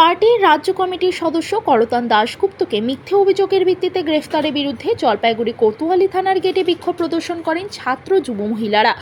পার্টির রাজ্য কমিটির সদস্য করতান দাশগুপ্তকে মিথ্যে অভিযোগের ভিত্তিতে গ্রেফতারের বিরুদ্ধে জলপাইগুড়ি কোতোয়ালি থানার গেটে বিক্ষোভ প্রদর্শন করেন ছাত্র যুব মহিলারা।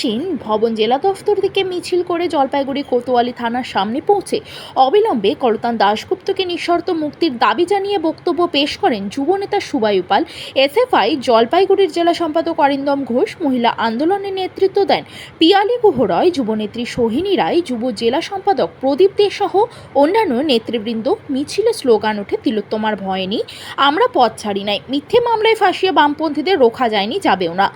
সিং ভবন জেলা দফতর থেকে মিছিল করে জলপাইগুড়ি কোতোয়ালি থানার সামনে পৌঁছে অবিলম্বে করতান দাশগুপ্তকে নিঃশর্ত মুক্তির দাবি জানিয়ে বক্তব্য পেশ করেন যুবনেতা সুবায়ুপাল এসএফআই জলপাইগুড়ির জেলা সম্পাদক অরিন্দম ঘোষ, মহিলা আন্দোলনে নেতৃত্ব দেন পিয়ালি গুহ রয় যুবনেত্রী সোহিনী রায়, যুব জেলা সম্পাদক প্রদীপ দে সহ অন্যান্য নেতৃবৃন্দ মিছিলে স্লোগান ওঠে, তিলোত্তমার ভয় নেই, আমরা পথ ছাড়ি নাই, মিথ্যে মামলায় ফাঁসিয়ে বামপন্থীদের রোখা যায়নি, যাবেও না।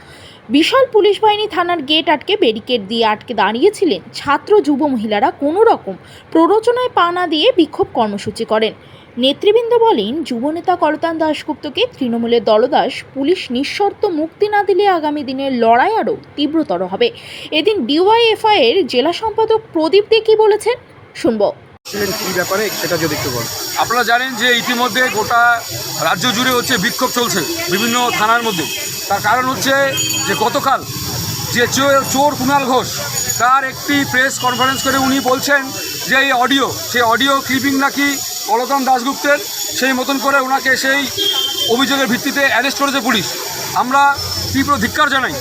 বিশাল পুলিশ বাহিনী থানার গেট আটকে ব্যারিকেড দিয়ে আটকে দাঁড়িয়েছিলেন। ছাত্র যুব মহিলারা কোনো রকম প্ররোচনায় পা না দিয়ে বিক্ষোভ কর্মসূচি করেন। নেতৃবৃন্দ বলেন, যুবনেতা করতান দাশগুপ্তকে তৃণমূলের দলদাস, পুলিশ নিঃশর্ত মুক্তি না দিলে আগামী দিনের লড়াই আরও তীব্রতর হবে। এদিন ডিওয়াইএফআই এর জেলা সম্পাদক প্রদীপ দে কি বলেছেন? শুনব। ছিলেন কী ব্যাপারে, সেটা যদি একটু বল আপনারা জানেন যে ইতিমধ্যে গোটা রাজ্য জুড়ে হচ্ছে বিক্ষোভ চলছে, বিভিন্ন থানার মধ্যে। তার কারণ হচ্ছে যে গতকাল যে চোর কুণাল ঘোষ, তার একটি প্রেস কনফারেন্স করে উনি বলছেন যে এই অডিও, সেই অডিও ক্লিপিং নাকি অলকাম দাশগুপ্তের, সেই মতন করে ওনাকে সেই অভিযোগের ভিত্তিতে অ্যারেস্ট করেছে পুলিশ। আমরা তীব্র ধিক্কার জানাই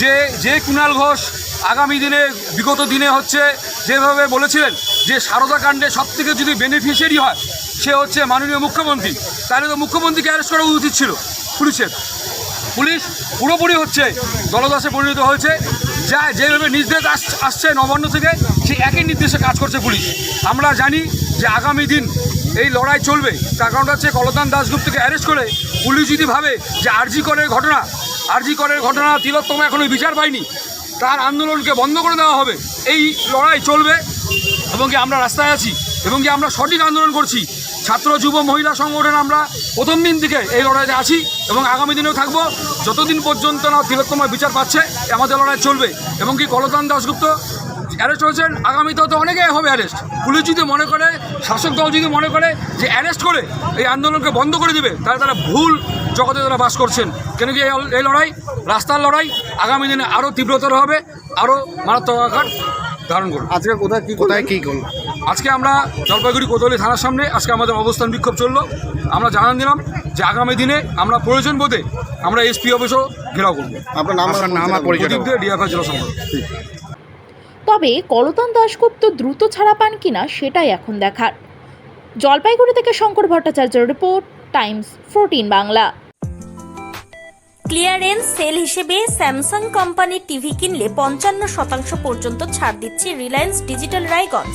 যে যে কুণাল ঘোষ আগামী দিনে, বিগত দিনে হচ্ছে যেভাবে বলেছিলেন যে সারদা কাণ্ডে সব থেকে যদি বেনিফিশিয়ারি হয়, সে হচ্ছে মাননীয় মুখ্যমন্ত্রী। তাহলে তো মুখ্যমন্ত্রীকে অ্যারেস্ট করা উচিত ছিল পুলিশের। পুলিশ পুরোপুরি হচ্ছে দলদাসে পরিণত হয়েছে। যা যেভাবে নির্দেশ আস- আসছে নবান্ন থেকে, সেই একই নির্দেশে কাজ করছে পুলিশ। আমরা জানি যে আগামী দিন এই লড়াই চলবে। তার কারণটা হচ্ছে কলতান দাসগুপ্তকে অ্যারেস্ট করে পুলিশ যদি ভাবে যে আরজি করের ঘটনা, আরজি করের ঘটনা তিলোত্তমা এখনও বিচার পায়নি তার আন্দোলনকে বন্ধ করে দেওয়া হবে। এই লড়াই চলবে এবং কি আমরা রাস্তায় আছি এবং কি আমরা সঠিক আন্দোলন করছি। ছাত্র, যুব, মহিলা সংগঠন আমরা প্রথম দিন থেকে এই লড়াইতে আছি এবং আগামী দিনেও থাকব। যতদিন পর্যন্ত না তিলোত্তমার বিচার পাচ্ছে আমাদের লড়াই চলবে। এবং কি কলতান দাসগুপ্ত অ্যারেস্ট হয়েছেন আগামীতেও তো অনেকেই হবে অ্যারেস্ট। পুলিশ যদি মনে করে শাসক দল যদি মনে করে যে অ্যারেস্ট করে এই আন্দোলনকে বন্ধ করে দেবে তাহলে তারা ভুল জগতে তারা বাস করছেন। কেন কি এই এই লড়াই রাস্তার লড়াই আগামী দিনে আরও তীব্রতর হবে আরও মারাত্মক আকার ধারণ করবে। আজকে কোথায় কি কোথায় কী করল আজকে আমরা জলপাইগুড়ি কোতোয়ালি থানার সামনে আজকে আমাদের অবস্থান বিক্ষোভ চলল। আমরা জানান দিলাম যে আগামী দিনে আমরা প্রয়োজন বোধে আমরা এসপি অফিসও ঘেরাও করব। আপনার নাম নাম পরিচয় ডিএফআই জেলা সম্পাদক। তবে করতন দাশগুপ্ত দ্রুত ছাড়া পান কিনা সেটাই এখন দেখার। জলপাইগুড়ি থেকে শঙ্কর ভট্টাচার্যের report, Times fourteen Bangla. Clearance sale হিসেবে স্যামসাং কোম্পানির টিভি কিনলে পঞ্চান্ন শতাংশ পর্যন্ত ছাড় দিচ্ছে রিলায়েন্স ডিজিটাল রায়গঞ্জ।